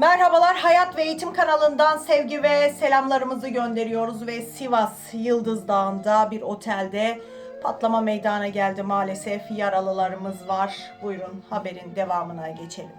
Merhabalar Hayat ve Eğitim kanalından sevgi ve selamlarımızı gönderiyoruz ve Sivas Yıldız Dağı'nda bir otelde patlama meydana geldi maalesef yaralılarımız var. Buyurun haberin devamına geçelim.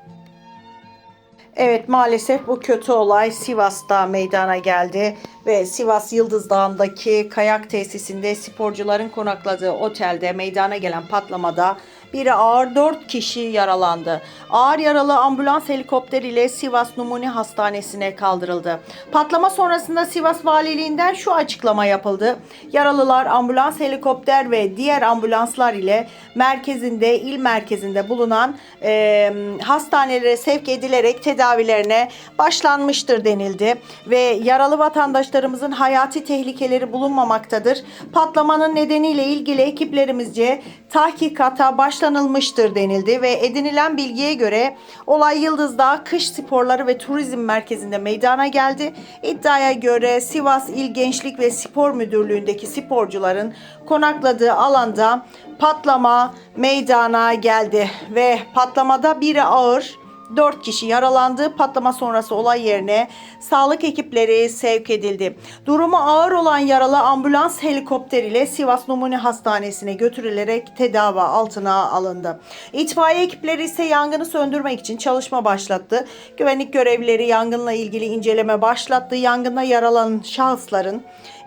Evet maalesef bu kötü olay Sivas'ta meydana geldi ve Sivas Yıldız Dağı'ndaki kayak tesisinde sporcuların konakladığı otelde meydana gelen patlamada biri ağır 4 kişi yaralandı. Ağır yaralı ambulans helikopter ile Sivas Numune Hastanesi'ne kaldırıldı. Patlama sonrasında Sivas Valiliğinden şu açıklama yapıldı. Yaralılar ambulans helikopter ve diğer ambulanslar ile merkezinde, il merkezinde bulunan e, hastanelere sevk edilerek tedavilerine başlanmıştır denildi. Ve yaralı vatandaşlarımızın hayati tehlikeleri bulunmamaktadır. Patlamanın nedeniyle ilgili ekiplerimizce tahkikata başlanılmıştır denildi ve edinilen bilgiye göre olay Yıldız'da kış sporları ve turizm merkezinde meydana geldi. İddiaya göre Sivas İl Gençlik ve Spor Müdürlüğü'ndeki sporcuların konakladığı alanda patlama meydana geldi ve patlamada biri ağır 4 kişi yaralandı. Patlama sonrası olay yerine sağlık ekipleri sevk edildi. Durumu ağır olan yaralı ambulans helikopter ile Sivas Numune Hastanesi'ne götürülerek tedavi altına alındı. İtfaiye ekipleri ise yangını söndürmek için çalışma başlattı. Güvenlik görevlileri yangınla ilgili inceleme başlattı. Yangında yaralanan şahısların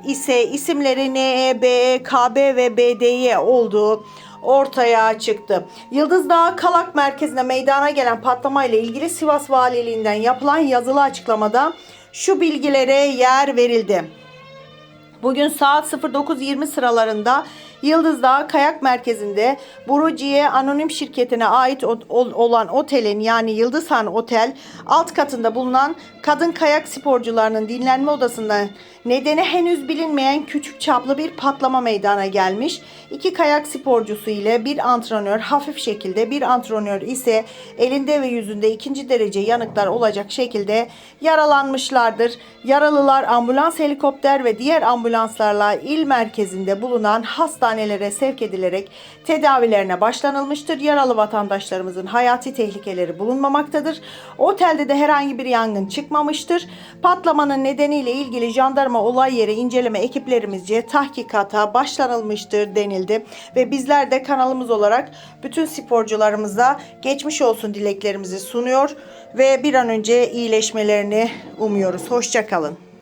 ise isimleri NE, BE, KB ve BDY olduğu ortaya çıktı. Yıldız Dağı Kalak merkezinde meydana gelen patlama ile ilgili Sivas Valiliğinden yapılan yazılı açıklamada şu bilgilere yer verildi. Bugün saat 09.20 sıralarında Yıldız Kayak Merkezi'nde Buruciye Anonim Şirketi'ne ait olan otelin yani Yıldızhan Otel alt katında bulunan kadın kayak sporcularının dinlenme odasında nedeni henüz bilinmeyen küçük çaplı bir patlama meydana gelmiş. İki kayak sporcusu ile bir antrenör hafif şekilde bir antrenör ise elinde ve yüzünde ikinci derece yanıklar olacak şekilde yaralanmışlardır. Yaralılar ambulans helikopter ve diğer ambulanslarla il merkezinde bulunan hastanelere sevk edilerek tedavilerine başlanılmıştır. Yaralı vatandaşlarımızın hayati tehlikeleri bulunmamaktadır. Otelde de herhangi bir yangın çıkmamıştır. Patlamanın nedeniyle ilgili jandarma olay yeri inceleme ekiplerimizce tahkikata başlanılmıştır denildi. Ve bizler de kanalımız olarak bütün sporcularımıza geçmiş olsun dileklerimizi sunuyor ve bir an önce iyileşmelerini umuyoruz. Hoşçakalın.